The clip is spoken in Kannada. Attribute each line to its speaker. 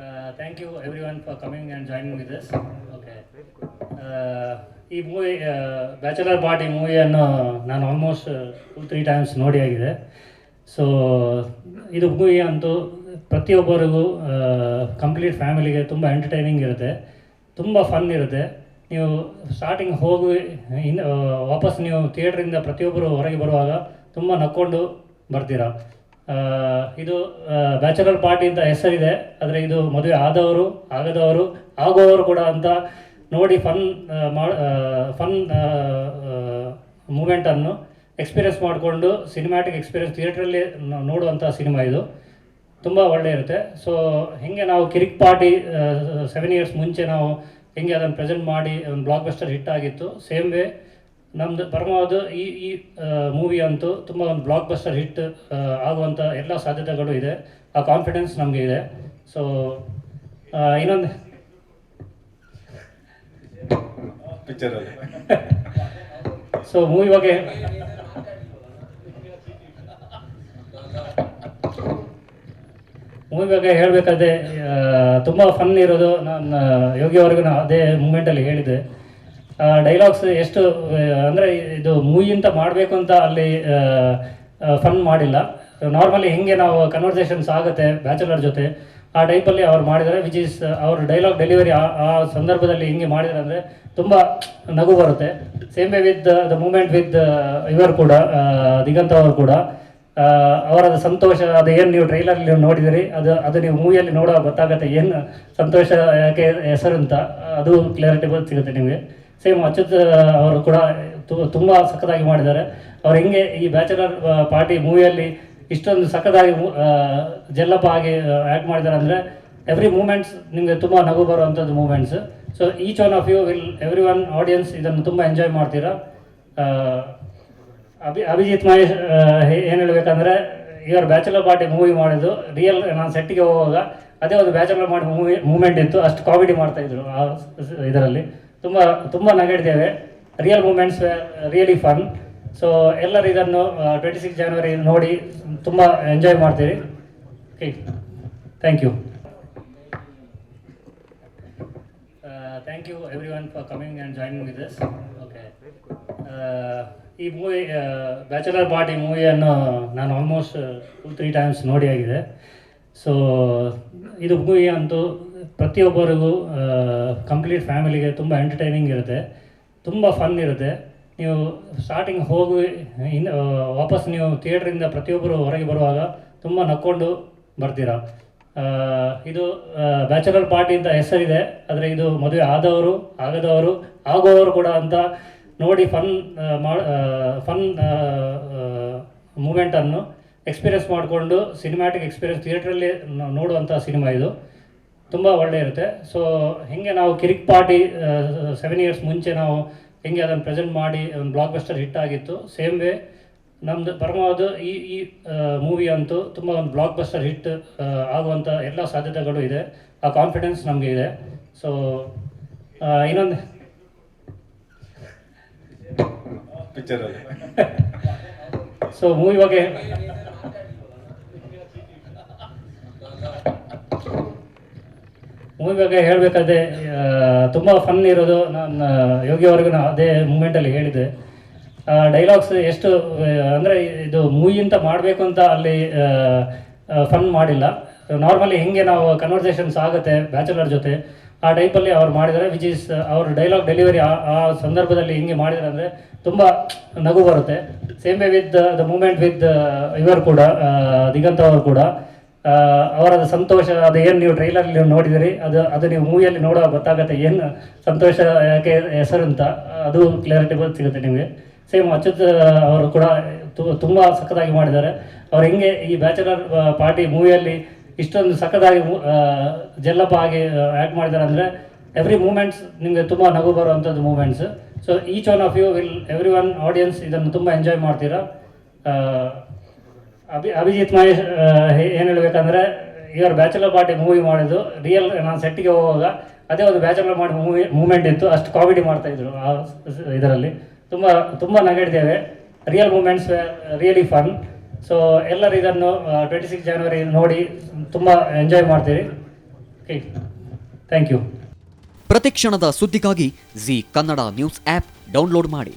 Speaker 1: Uh, you everyone for coming and joining with us. Okay Uh, ಈ ಮೂವಿ ಬ್ಯಾಚುಲರ್ ಪಾರ್ಟಿ ಮೂವಿಯನ್ನು ನಾನು ಆಲ್ಮೋಸ್ಟ್ ಟು ತ್ರೀ ಟೈಮ್ಸ್ ನೋಡಿ ಆಗಿದೆ ಸೊ ಇದು ಮೂವಿ ಅಂತೂ ಪ್ರತಿಯೊಬ್ಬರಿಗೂ ಕಂಪ್ಲೀಟ್ ಫ್ಯಾಮಿಲಿಗೆ ತುಂಬ ಎಂಟರ್ಟೈನಿಂಗ್ ಇರುತ್ತೆ. ತುಂಬ ಫನ್ ಇರುತ್ತೆ. ನೀವು ಸ್ಟಾರ್ಟಿಂಗ್ ಹೋಗಿ ಇನ್ನು ವಾಪಸ್ ನೀವು ಥಿಯೇಟ್ರಿಂದ ಪ್ರತಿಯೊಬ್ಬರು ಹೊರಗೆ ಬರುವಾಗ ತುಂಬ ನಕ್ಕೊಂಡು ಬರ್ತೀರಾ. ಇದು ಬ್ಯಾಚುಲರ್ ಪಾರ್ಟಿ ಅಂತ ಹೆಸರಿದೆ. ಆದರೆ ಇದು ಮದುವೆ ಆದವರು, ಆಗದವರು ಆಗೋವರು ಕೂಡ ಅಂತ ನೋಡಿ ಫನ್ ಮಾಡ ಫನ್ ಮೂಮೆಂಟನ್ನು ಎಕ್ಸ್ಪೀರಿಯನ್ಸ್ ಮಾಡಿಕೊಂಡು ಸಿನಿಮ್ಯಾಟಿಕ್ ಎಕ್ಸ್ಪೀರಿಯನ್ಸ್ ಥಿಯೇಟ್ರಲ್ಲಿ ನೋಡುವಂಥ ಸಿನಿಮಾ ಇದು. ತುಂಬ ಒಳ್ಳೆ ಇರುತ್ತೆ. ಸೊ ಹೆಂಗೆ ನಾವು ಕಿರಿಕ್ ಪಾರ್ಟಿ ಸೆವೆನ್ ಇಯರ್ಸ್ ಮುಂಚೆ ನಾವು ಹೆಂಗೆ ಅದನ್ನು ಪ್ರೆಸೆಂಟ್ ಮಾಡಿ ಒಂದು ಬ್ಲಾಕ್ ಬಸ್ಟರ್ ಹಿಟ್ ಆಗಿತ್ತು. ಸೇಮ್ ವೇ ನಮ್ಮದು ಪರಮಾವಧಿ ಈ ಈ ಮೂವಿ ಅಂತೂ ತುಂಬ ಒಂದು ಬ್ಲಾಕ್ ಬಸ್ಟರ್ ಹಿಟ್ ಆಗುವಂಥ ಎಲ್ಲ ಸಾಧ್ಯತೆಗಳು ಇದೆ. ಆ ಕಾನ್ಫಿಡೆನ್ಸ್ ನಮಗೆ ಇದೆ. ಸೊ ಇನ್ನೊಂದು
Speaker 2: ಪಿಕ್ಚರ್
Speaker 1: ಸೊ ಮೂವಿ ಬಗ್ಗೆ ಮೂವಿ ಬಗ್ಗೆ ಹೇಳಬೇಕಾದ್ರೆ ತುಂಬ ಫನ್ ಇರೋದು ನಾನು ಯೋಗಿ ಅವ್ರಿಗೂ ಅದೇ ಮೂಮೆಂಟಲ್ಲಿ ಹೇಳಿದೆ ಡೈಲಾಗ್ಸ್ ಎಷ್ಟು ಅಂದರೆ ಇದು ಮೂವಿ ಅಂತ ಮಾಡಬೇಕು ಅಂತ ಅಲ್ಲಿ ಫನ್ ಮಾಡಿಲ್ಲ. ನಾರ್ಮಲಿ ಹೆಂಗೆ ನಾವು ಕನ್ವರ್ಸೇಷನ್ಸ್ ಆಗುತ್ತೆ ಬ್ಯಾಚುಲರ್ ಜೊತೆ. ಆ ಟೈಪಲ್ಲಿ ಅವ್ರು ಮಾಡಿದರೆ ವಿಚ್ ಇಸ್ ಅವ್ರ ಡೈಲಾಗ್ ಡೆಲಿವರಿ ಆ ಸಂದರ್ಭದಲ್ಲಿ ಹೆಂಗೆ ಮಾಡಿದ್ದಾರೆ ಅಂದರೆ ತುಂಬ ನಗು ಬರುತ್ತೆ. Same way with the moment with ಇವರು ಕೂಡ ದಿಗಂತ ಅವರು ಕೂಡ. ಅವರ ಸಂತೋಷ, ಅದು ಏನು ನೀವು ಟ್ರೈಲರ್ ನೀವು ನೋಡಿದಿರಿ, ಅದು ಅದು ನೀವು ಮೂವಿಯಲ್ಲಿ ನೋಡೋ ಗೊತ್ತಾಗುತ್ತೆ ಏನು ಸಂತೋಷ, ಯಾಕೆ ಹೆಸರು ಅಂತ. ಅದು ಕ್ಲಿಯರಿಟಿ ಸಿಗುತ್ತೆ ನಿಮಗೆ. ಸೇಮ್ ಅಚ್ಯುತ್ ಅವರು ಕೂಡ ತುಂಬ ಸಖತ್ತಾಗಿ ಮಾಡಿದ್ದಾರೆ. ಅವ್ರು ಹೆಂಗೆ ಈ ಬ್ಯಾಚುಲರ್ ಪಾರ್ಟಿ ಮೂವಿಯಲ್ಲಿ ಇಷ್ಟೊಂದು ಸಖತ್ತಾಗಿ ಜಲ್ಲಪ್ಪ ಆಗಿ ಆ್ಯಕ್ಟ್ ಮಾಡಿದ್ದಾರೆ ಅಂದರೆ ಎವ್ರಿ ಮೂಮೆಂಟ್ಸ್ ನಿಮಗೆ ತುಂಬ ನಗು ಬರುವಂಥದ್ದು moments so each one of you will everyone audience ಇದನ್ನು ತುಂಬ ಎಂಜಾಯ್ ಮಾಡ್ತೀರಾ? ಅಭಿ, ಅಭಿಜಿತ್ ಮಹೇಶ್ ಏನು ಹೇಳಬೇಕಂದ್ರೆ, ಇವರು ಬ್ಯಾಚುಲರ್ ಪಾರ್ಟಿ ಮೂವಿ ಮಾಡಿದ್ದು ರಿಯಲ್ ನಾನು ಸೆಟ್ಟಿಗೆ ಹೋಗುವಾಗ ಅದೇ ಒಂದು ಬ್ಯಾಚುಲರ್ ಮಾಡಿ ಮೂವಿ ಮೂಮೆಂಟ್ ಇತ್ತು, ಅಷ್ಟು ಕಾಮಿಡಿ ಮಾಡ್ತಾ ಇದ್ರು ಆ, ಇದರಲ್ಲಿ. ತುಂಬ ತುಂಬ ನಗಡಿದ್ದೇವೆ. Real moments really fun so ಎಲ್ಲರೂ ಇದನ್ನು ಟ್ವೆಂಟಿ ಸಿಕ್ಸ್ ಜನವರಿ ನೋಡಿ ತುಂಬ ಎಂಜಾಯ್ ಮಾಡ್ತೀರಿ. Okay thank you thank you everyone for coming and joining with us okay ಈ ಮೂವಿ ಬ್ಯಾಚುಲರ್ ಪಾರ್ಟಿ ಮೂವಿಯನ್ನು ನಾನು ಆಲ್ಮೋಸ್ಟ್ ಟು ತ್ರೀ ಟೈಮ್ಸ್ ನೋಡಿ ಆಗಿದೆ. ಸೊ ಇದು ಮೂವಿ ಅಂತೂ ಪ್ರತಿಯೊಬ್ಬರಿಗೂ ಕಂಪ್ಲೀಟ್ ಫ್ಯಾಮಿಲಿಗೆ ತುಂಬ ಎಂಟರ್ಟೈನಿಂಗ್ ಇರುತ್ತೆ. ತುಂಬ ಫನ್ ಇರುತ್ತೆ. ನೀವು ಸ್ಟಾರ್ಟಿಂಗ್ ಹೋಗಿ, ಇನ್ನು ವಾಪಸ್ ನೀವು ಥಿಯೇಟ್ರಿಂದ ಪ್ರತಿಯೊಬ್ಬರು ಹೊರಗೆ ಬರುವಾಗ ತುಂಬ ನಕ್ಕೊಂಡು ಬರ್ತೀರ. ಇದು ಬ್ಯಾಚುಲರ್ ಪಾರ್ಟಿ ಅಂತ ಹೆಸರಿದೆ. ಆದರೆ ಇದು ಮದುವೆ ಆದವರು, ಆಗದವರು ಆಗೋವರು ಕೂಡ ಅಂತ ನೋಡಿ ಫನ್ ಮಾಡ ಫನ್ ಮೂಮೆಂಟನ್ನು ಎಕ್ಸ್ಪೀರಿಯನ್ಸ್ ಮಾಡಿಕೊಂಡು ಸಿನಿಮ್ಯಾಟಿಕ್ ಎಕ್ಸ್ಪೀರಿಯನ್ಸ್ ಥಿಯೇಟ್ರಲ್ಲಿ ನೋಡುವಂಥ ಸಿನಿಮಾ ಇದು. ತುಂಬ ಒಳ್ಳೆ ಇರುತ್ತೆ. ಸೊ ಹೆಂಗೆ ನಾವು ಕಿರಿಕ್ ಪಾರ್ಟಿ ಸೆವೆನ್ ಇಯರ್ಸ್ ಮುಂಚೆ ನಾವು ಹೆಂಗೆ ಅದನ್ನು ಪ್ರೆಸೆಂಟ್ ಮಾಡಿ ಒಂದು ಬ್ಲಾಕ್ ಬಸ್ಟರ್ ಹಿಟ್ ಆಗಿತ್ತು ಸೇಮ್ ವೇ ನಮ್ಮದು ಪರಮಾವಧಿ ಈ ಈ ಮೂವಿ ಅಂತೂ ತುಂಬ ಒಂದು ಬ್ಲಾಕ್ ಬಸ್ಟರ್ ಹಿಟ್ ಆಗುವಂಥ ಎಲ್ಲ ಸಾಧ್ಯತೆಗಳು ಇದೆ. ಆ ಕಾನ್ಫಿಡೆನ್ಸ್ ನಮಗೆ ಇದೆ. ಸೊ ಇನ್ನೊಂದು
Speaker 2: ಪಿಕ್ಚರ್
Speaker 1: ಸೊ ಮೂವಿ ಬಗ್ಗೆ ಮೂವಿ ಬಗ್ಗೆ ಹೇಳಬೇಕಾದ್ರೆ ತುಂಬ ಫನ್ ಇರೋದು. ನಾನು ಯೋಗಿ ಅವ್ರಿಗೂ ನಾನು ಅದೇ ಮೂಮೆಂಟಲ್ಲಿ ಹೇಳಿದೆ. ಡೈಲಾಗ್ಸ್ ಎಷ್ಟು ಅಂದರೆ ಇದು ಮೂವಿಯಿಂದ ಮಾಡಬೇಕು ಅಂತ ಅಲ್ಲಿ ಫನ್ ಮಾಡಿಲ್ಲ. ನಾರ್ಮಲಿ ಹೆಂಗೆ ನಾವು ಕನ್ವರ್ಸೇಷನ್ಸ್ ಆಗುತ್ತೆ ಬ್ಯಾಚುಲರ್ ಜೊತೆ. ಆ ಟೈಪಲ್ಲಿ ಅವ್ರು ಮಾಡಿದರೆ ವಿಚ್ ಈಸ್ ಅವ್ರ ಡೈಲಾಗ್ ಡೆಲಿವರಿ ಆ ಸಂದರ್ಭದಲ್ಲಿ ಹೆಂಗೆ ಮಾಡಿದ್ದಾರೆ ಅಂದರೆ ತುಂಬ ನಗು ಬರುತ್ತೆ. Same way with the moment with ಇವರು ಕೂಡ ದಿಗಂತ್ ಅವರು ಕೂಡ. ಆ, ಅವರ ಸಂತೋಷ ಅದು ಏನು ನೀವು ಟ್ರೈಲರ್ ನೀವು ನೋಡಿದಿರಿ? ಅದು ಅದು ನೀವು ಮೂವಿಯಲ್ಲಿ ನೋಡುವಾಗ ಗೊತ್ತಾಗುತ್ತೆ ಏನು ಸಂತೋಷ ಯಾಕೆ ಹೆಸರು ಅಂತ. ಅದು ಕ್ಲಿಯರಿಟಿ ಸಿಗುತ್ತೆ ನಿಮಗೆ. ಸೇಮ್ ಅಚ್ಯುತ್ ಅವರು ಕೂಡ ತುಂಬ ಸಖತ್ತಾಗಿ ಮಾಡಿದ್ದಾರೆ. ಅವ್ರು ಹೆಂಗೆ ಈ ಬ್ಯಾಚುಲರ್ ಪಾರ್ಟಿ ಮೂವಿಯಲ್ಲಿ ಇಷ್ಟೊಂದು ಸಖತ್ತಾಗಿ ಜಲ್ಲಪ್ಪ ಆಗಿ ಆ್ಯಕ್ಟ್ ಮಾಡಿದ್ದಾರೆ ಅಂದರೆ ಎವ್ರಿ ಮೂಮೆಂಟ್ಸ್ ನಿಮಗೆ ತುಂಬ ನಗು ಬರುವಂಥದ್ದು moments so each one of you will everyone audience ಇದನ್ನು ತುಂಬ ಎಂಜಾಯ್ ಮಾಡ್ತೀರಾ? ಅಭಿ ಅಭಿಜಿತ್ ಮಹೇಶ್ ಏನು ಹೇಳ್ಬೇಕಂದ್ರೆ, ಇವರು ಬ್ಯಾಚುಲರ್ ಪಾರ್ಟಿ ಮೂವಿ ಮಾಡಿದ್ದು ರಿಯಲ್ ನಾನು ಸೆಟ್ಟಿಗೆ ಹೋಗುವಾಗ ಅದೇ ಒಂದು ಬ್ಯಾಚುಲರ್ ಪಾರ್ಟಿ ಮೂವಿ ಮೂಮೆಂಟ್ ಇತ್ತು, ಅಷ್ಟು ಕಾಮಿಡಿ ಮಾಡ್ತಾ ಇದ್ರು, ಆ ಇದರಲ್ಲಿ. ತುಂಬ ತುಂಬ ನಗಡಿದ್ದೇವೆ real moments really fun so ಎಲ್ಲರೂ ಇದನ್ನು ಟ್ವೆಂಟಿ ಸಿಕ್ಸ್ ಜನವರಿ ನೋಡಿ, ತುಂಬ ಎಂಜಾಯ್ ಮಾಡ್ತೀರಿ. ಓಕೆ ಥ್ಯಾಂಕ್ ಯು
Speaker 3: ಪ್ರತಿಕ್ಷಣದ ಸುದ್ದಿಗಾಗಿ Zee Kannada news app download ಮಾಡಿ.